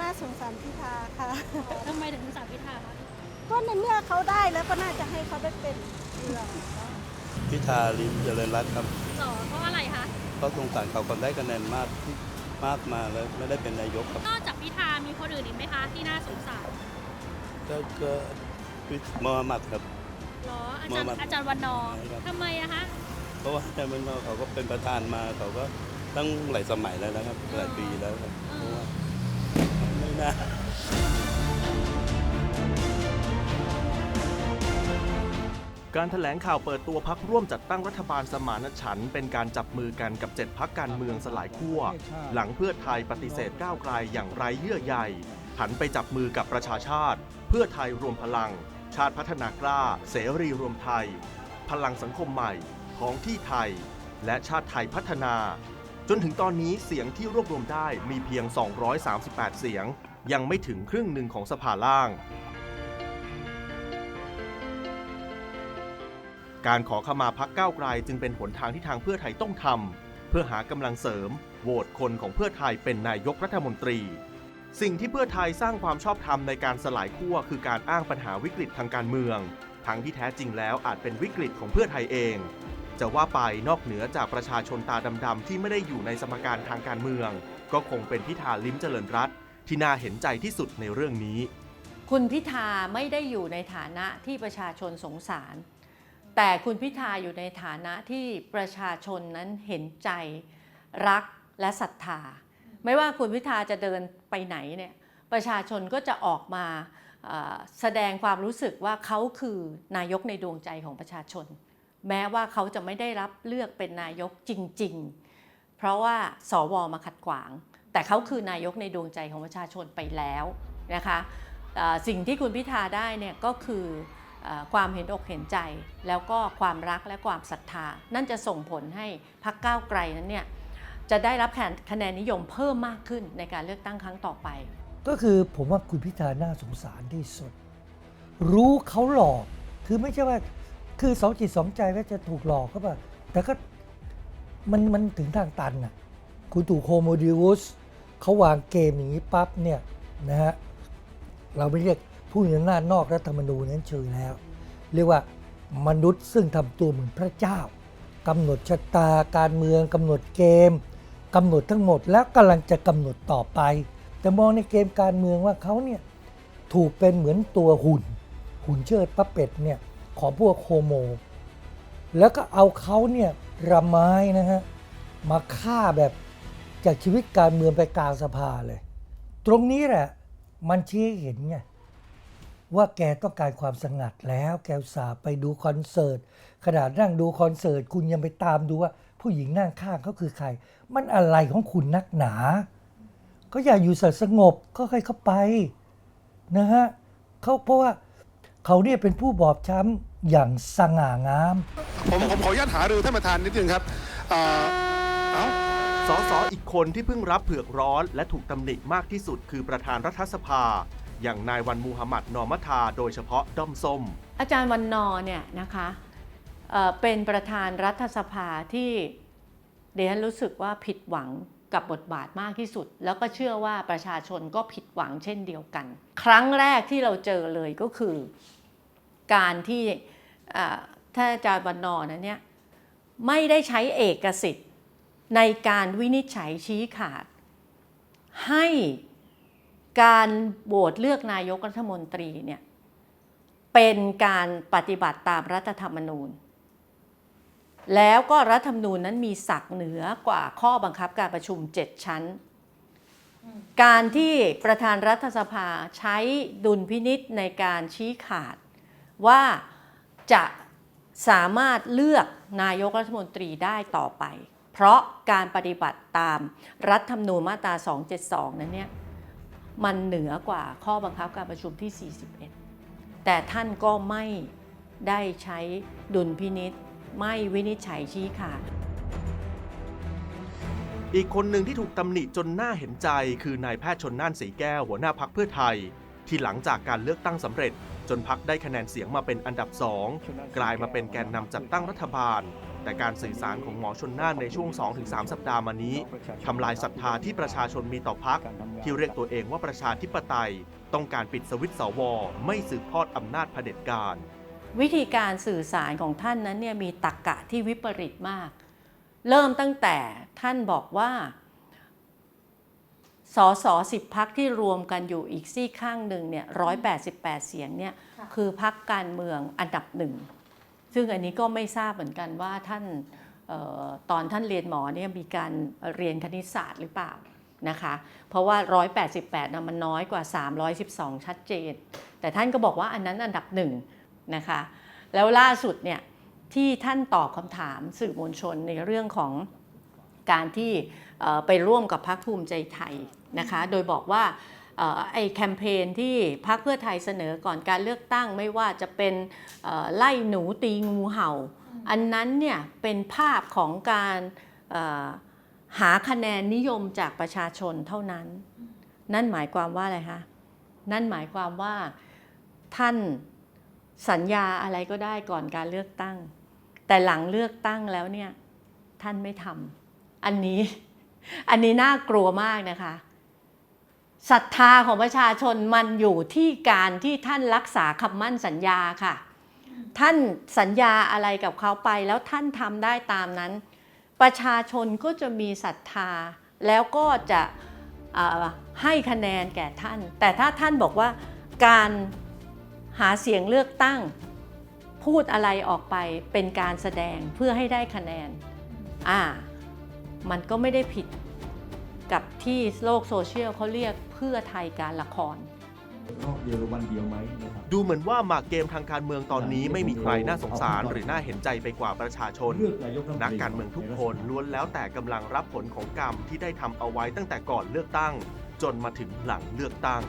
น่าสงสารพิธาค่ะ ทำไมถึงสามพิธาคะก็ในเมื่อเขาได้แล้วก็น่าจะให้เขาได้เป็นเรื่องพิธาลิมเจริญรัตน์ครับหรอเพราะอะไรคะเพราะสงสารเขาคนได้คะแนนมากมากมาแล้วไม่ได้เป็นนายกครับนอกจากพิธามีคนอื่นอีกไหมคะที่น่าสงสารก็ก็พิมอฮัมหมัดครับ หรออาจารย์มามาอาจารย์วันนอร์ครับทำไมอะคะ เพราะว่าแต่มันว่าเขาก็เป็นประธานมาเขาก็ตั้งหลายสมัยแล้วนะครับหลายปีแล้วครับ เพราะว่าไม่น่าการถแถลงข่าวเปิดตัวพักร่วมจัดตั้งรัฐบาลสมานฉันท์เป็นการจับมือกันกับ 7 พักการเมืองสลายขั้วหลังเพื่อไทยปฏิเสธก้าวไกลอย่างไร้เยื่อใยหันไปจับมือกับประชาชาติ เพื่อไทยรวมพลัง ชาติพัฒนากล้า เสรีรวมไทย พลังสังคมใหม่ท้องที่ไทย และชาติไทยพัฒนา จนถึงตอนนี้เสียงที่รวบรวมได้มีเพียง 238 เสียง ยังไม่ถึงครึ่งหนึ่งของสภาล่าง การขอขมาพักก้าวไกลจึงเป็นหนทางที่ทางเพื่อไทยต้องทำเพื่อหากำลังเสริมโหวตคนของเพื่อไทยเป็นนายกรัฐมนตรี สิ่งที่เพื่อไทยสร้างความชอบธรรมในการสลายขั้วคือการอ้างปัญหาวิกฤตทางการเมือง ทั้งที่แท้จริงแล้วอาจเป็นวิกฤตของเพื่อไทยเองจะว่าไปนอกเหนือจากประชาชนตาดำๆที่ไม่ได้อยู่ในสมการทางการเมือง ก็คงเป็นพิธาลิ้มเจริญรัตน์ ที่น่าเห็นใจที่สุดในเรื่องนี้ คุณพิธาไม่ได้อยู่ในฐานะที่ประชาชนสงสาร แต่คุณพิธาอยู่ในฐานะที่ประชาชนนั้นเห็นใจรักและศรัทธา ไม่ว่าคุณพิธาจะเดินไปไหนเนี่ยประชาชนก็จะออกมาแสดงความรู้สึกว่าเขาคือนายกในดวงใจของประชาชน แม้ว่าเขาจะไม่ได้รับเลือกเป็นนายกจริง ๆ เพราะว่าสวมาขัดขวาง แต่เขาคือนายกในดวงใจของประชาชนไปแล้วนะคะสิ่งที่คุณพิธาได้เนี่ยก็คืออความเห็นอกเห็นใจ แล้วก็ความรักและความศรัทธา นั่นจะส่งผลให้พรรคก้าวไกลนั้นเนี่ยจะได้รับคะแนนนิยมเพิ่มมากขึ้นในการเลือกตั้งครั้งต่อไป ก็คือผมว่าคุณพิธาน่าสงสารที่สุด รู้เขาหลอกคือไม่ใช่ว่าคือสองจิตสองใจว่าจะถูกหลอกเขาป่ะแต่ก็มันมันถึงทางตันน่ะคุณตู่โคโมดิวุส เขาวางเกมอย่างนี้ปั๊บเนี่ยนะฮะเราไม่เรียกผู้มีอำนาจนอกรัฐธรรมนูญนั้นเฉยแล้ว เรียกว่ามนุษย์ซึ่งทำตัวเหมือนพระเจ้ากำหนดชะตาการเมืองกำหนดเกมกำหนดทั้งหมดแล้วกำลังจะกำหนดต่อไป แต่มองในเกมการเมืองว่าเขาเนี่ยถูกเป็นเหมือนตัวหุ่น หุ่นเชิดพระเป็ดเนี่ยของพวกโฮโม แล้วก็เอาเขาเนี่ยระไม้นะฮะมาฆ่าแบบ จากชีวิตการเมืองไปกลางสภาเลย ตรงนี้แหละมันชี้ให้เห็นไงว่าแกต้องการความสงัดแล้วแกสาไปดูคอนเสิร์ตขนาดนั่งดูคอนเสิร์ตคุณยังไปตามดูว่า ผู้หญิงนั่งข้างเขาคือใคร มันอะไรของคุณนักหนาก็อย่าอยู่สงบก็ค่อยเข้าไปนะฮะเขาเพราะว่าเขาเนี่ยเป็นผู้บอบช้ำอย่างสง่างาม ผมผมขออนุญาตหารือท่านประธานนิดนึงครับอ่อเอ้า สสอีกคนที่เพิ่งรับเผือกร้อนและถูกตำหนิมากที่สุดคือประธานรัฐสภา อย่างนายวันมูฮัมหมัดนอมัทาโดยเฉพาะด้อมส้ม อาจารย์วันนอเนี่ยนะคะเอ่อเป็นประธานรัฐสภาที่เดนรู้สึกว่าผิดหวังกับบทบาทมากที่สุด แล้วก็เชื่อว่าประชาชนก็ผิดหวังเช่นเดียวกัน ครั้งแรกที่เราเจอเลยก็คือ การที่อ่าท่านอาจารย์วันนอร์นั้นเนี่ยไม่ได้ใช้เอกสิทธิ์ ในการวินิจฉัยชี้ขาด ให้การโหวตเลือกนายกรัฐมนตรีเนี่ยเป็นการปฏิบัติตามรัฐธรรมนูญ แล้วก็รัฐธรรมนูญนั้นมีศักดิ์เหนือกว่าข้อบังคับการประชุม 7 ชั้น การที่ประธานรัฐสภาใช้ดุลพินิษในการชี้ขาด ว่าจะสามารถเลือกนายกรัฐมนตรีได้ต่อไป เพราะการปฏิบัติตามรัฐธรรมนูญมาตรา 272 นั้นเนี่ยมันเหนือกว่าข้อบังคับการประชุมที่ 41 แต่ท่านก็ไม่ได้ใช้ดุลพินิษไม่วินิจฉัยชี้ขาดอีกคนหนึ่งที่ถูกตำหนิจนน่าเห็นใจคือนายแพทย์ชนน่านสีแก้วหัวหน้าพักเพื่อไทย ที่หลังจากการเลือกตั้งสำเร็จ จนพักได้คะแนนเสียงมาเป็นอันดับสองกลายมาเป็นแกนนำจัดตั้งรัฐบาล แต่การสื่อสารของหมอชนน่านในช่วง 2-3 สัปดาห์มานี้ทำลายศรัทธาที่ประชาชนมีต่อพักที่เรียกตัวเองว่าประชาธิปไตย ต้องการปิดสวิตช์สวไม่สืบทอดอำนาจเผด็จการ วิธีการสื่อสารของท่านนั้นเนี่ยมีตรกกะที่วิปริตมาก เริ่มตั้งแต่ท่านบอกว่า สอสอสิบพักที่รวมกันอยู่อีกซี่ข้างหนึ่งเนี่ยร้อยแปดสิบแปดเสียงเนี่ยคือพักการเมืองอันดับหนึ่ง ซึ่งอันนี้ก็ไม่ทราบเหมือนกันว่าท่านเออตอนท่านเรียนหมอเนี่ยมีการเรียนคณิตศาสตร์หรือเปล่านะคะ เพราะว่า 188นะมันน้อยกว่า 312 ชัดเจน แต่ท่านก็บอกว่าอันนั้นอันดับหนึ่งนะคะ แล้วล่าสุดเนี่ยที่ท่านตอบคำถามสื่อมวลชนในเรื่องของ การที่ไปร่วมกับพรรคภูมิใจไทยนะคะ โดยบอกว่าออไอ้แคมเปญที่พรรคเพื่อไทยเสนอก่อนการเลือกตั้งไม่ว่าจะเป็นไล่หนูตีงูเห่า อันนั้นเนี่ยเป็นภาพของการหาคะแนนนิยมจากประชาชนเท่านั้น นั่นหมายความว่าอะไรคะ นั่นหมายความว่าท่านสัญญาอะไรก็ได้ก่อนการเลือกตั้ง แต่หลังเลือกตั้งแล้วเนี่ยท่านไม่ทำ อันนี้ อันนี้น่ากลัวมากนะคะศรัทธาของประชาชนมันอยู่ที่การที่ท่านรักษาคำมั่นสัญญาค่ะ ท่านสัญญาอะไรกับเขาไปแล้วท่านทำได้ตามนั้น ประชาชนก็จะมีศรัทธา แล้วก็จะให้คะแนนแก่ท่าน แต่ถ้าท่านบอกว่าการหาเสียงเลือกตั้ง พูดอะไรออกไปเป็นการแสดงเพื่อให้ได้คะแนนอ่า มันก็ไม่ได้ผิดกับที่โลกโซเชียลเขาเรียกเพื่อไทยการละคร รอบเดียวหรือวันเดียวไหมนะครับ ดูเหมือนว่าหมากเกมทางการเมืองตอนนี้ไม่มีใครน่าสงสารหรือน่าเห็นใจไปกว่าประชาชน เลือกนายกรัฐมนตรีนักการเมืองทุกคนล้วนแล้วแต่กำลังรับผลของกรรมที่ได้ทำเอาไว้ตั้งแต่ก่อนเลือกตั้ง จนมาถึงหลังเลือกตั้ง